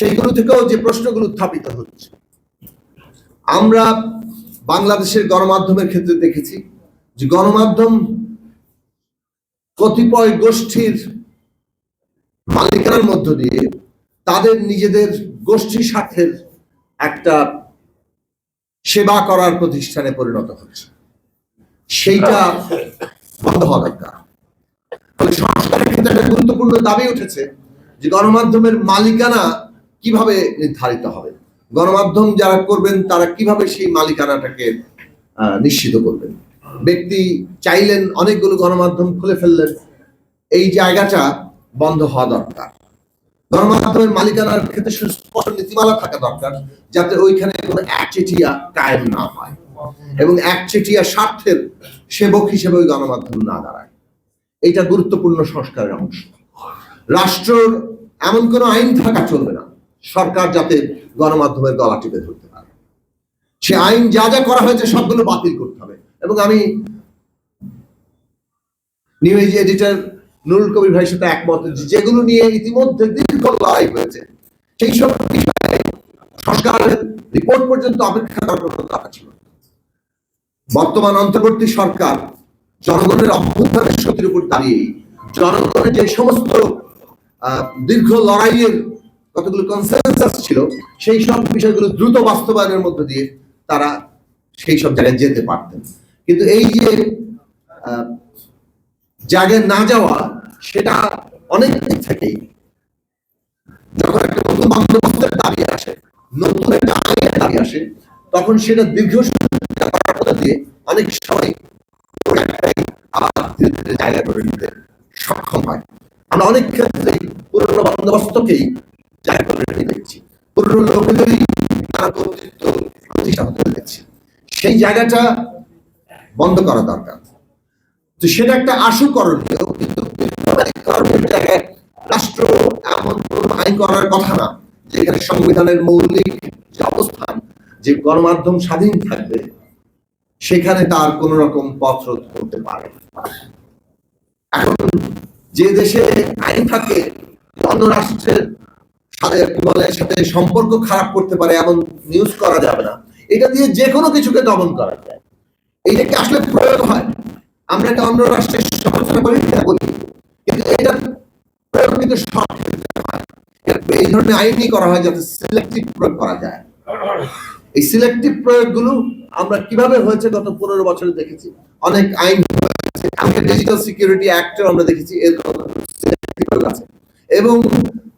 সেইগুলো থেকেও যে প্রশ্নগুলো উত্থাপিত হচ্ছে। আমরা বাংলাদেশের গণমাধ্যমের ক্ষেত্রে দেখেছি যে গণমাধ্যম কতিপয় গোষ্ঠীর মালিকানার মধ্য দিয়ে তাদের নিজেদের গোষ্ঠী স্বার্থের একটা সেবা করার প্রতিষ্ঠানে পরিণত হচ্ছে। সেইটা বন্ধ হওয়া দরকার। সংস্কারের ক্ষেত্রে একটা গুরুত্বপূর্ণ দাবি উঠেছে যে গণমাধ্যমের মালিকানা কীভাবে নির্ধারিত হবে? গণমাধ্যম যারা করবেন, তারা কীভাবে সেই মালিকানাটাকে নিশ্চিত করবেন? ব্যক্তি চাইলেন অনেকগুলো গণমাধ্যম খুলে ফেললেন। এই জায়গাটা বন্ধ হওয়া দরকার। গণমাধ্যমের মালিকানার ক্ষেত্রে সুস্পষ্ট নীতিমালা থাকা দরকার, যাতে ওইখানে কোনো একচেটিয়া কায়েম না হয় এবং একচেটিয়া স্বার্থের সেবক হিসেবে ওই গণমাধ্যম না দাঁড়ায়। এটা গুরুত্বপূর্ণ সংস্কারের অংশ। রাষ্ট্রর এমন কোনো আইন থাকা চলবে না। সরকার যাতে গণমাধ্যমের গলা টিপে ধরতে পারে। সে আইন যা যা করা হয়েছে সবগুলো বাতিল করতে হবে। এবং আমি New Age editor Nurul Kabir ভাইয়ের সাথে একমত যেগুলো নিয়ে ইতিমধ্যে দীর্ঘ লড়াই হয়েছে, সেই সব বিষয়ে সরকারের রিপোর্ট পর্যন্ত অপেক্ষা করার দরকার ছিল বর্তমান অন্তর্বর্তী সরকার জনগণের অভ্যুত্থানের শক্তির উপর দাঁড়িয়ে জনগণের যে সমস্ত দীর্ঘ লড়াইয়ের কতগুলো কনসেন্সাস ছিল, সেই সব বিষয়গুলো দ্রুত বাস্তবায়নের মধ্য দিয়ে তারা সেই সব জায়গায় যেতে পারতেন। কিন্তু এই যে জায়গায় না যাওয়া, সেটা অনেক থেকেই যখন একটা নতুন বন্দোবস্তের দাবি আসে, নতুন একটা আইনের দাবি আসে, তখন সেটা দীর্ঘ দিয়ে অনেক সময় আবার ধীরে ধীরে জায়গা করে নিতে সক্ষম হয়। আমরা অনেক ক্ষেত্রে পুরনো বন্দোবস্তকেই করে দেখছি। কর্তৃত্ব প্রতিষ্ঠা হতে দেখছি, সেই জায়গাটা বন্ধ করা দরকার। তো সেটা একটা কিন্তু রাষ্ট্র এমন আইন করার কথা না যেখানে সংবিধানের মৌলিক যে অবস্থান, যে গণমাধ্যম স্বাধীন থাকবে, সেখানে তার কোন রকম পথ রোধ করতে পারে এখন যে দেশে আইন থাকে অন্য রাষ্ট্রের সাথে সম্পর্ক খারাপ করতে পারে এমন নিউজ করা যাবে না। এটা দিয়ে যে কোনো কিছুকে দমন করা যায়। এইটা কি আসলে প্রয়োগ হয়? আমরা এটা অন্য রাষ্ট্রের সমালোচনা করি না কিন্তু এটা প্রয়োগ কিন্তু। এই ধরনের আইনই করা হয় যাতে সিলেক্টিভ প্রয়োগ করা যায়। এই সিলেক্টিভ প্রয়োগগুলো আমরা কীভাবে হয়েছে গত পনেরো বছরে দেখেছি? অনেক আইন ডিজিটাল সিকিউরিটি অ্যাক্টও আমরা দেখেছি, এর আছে। এবং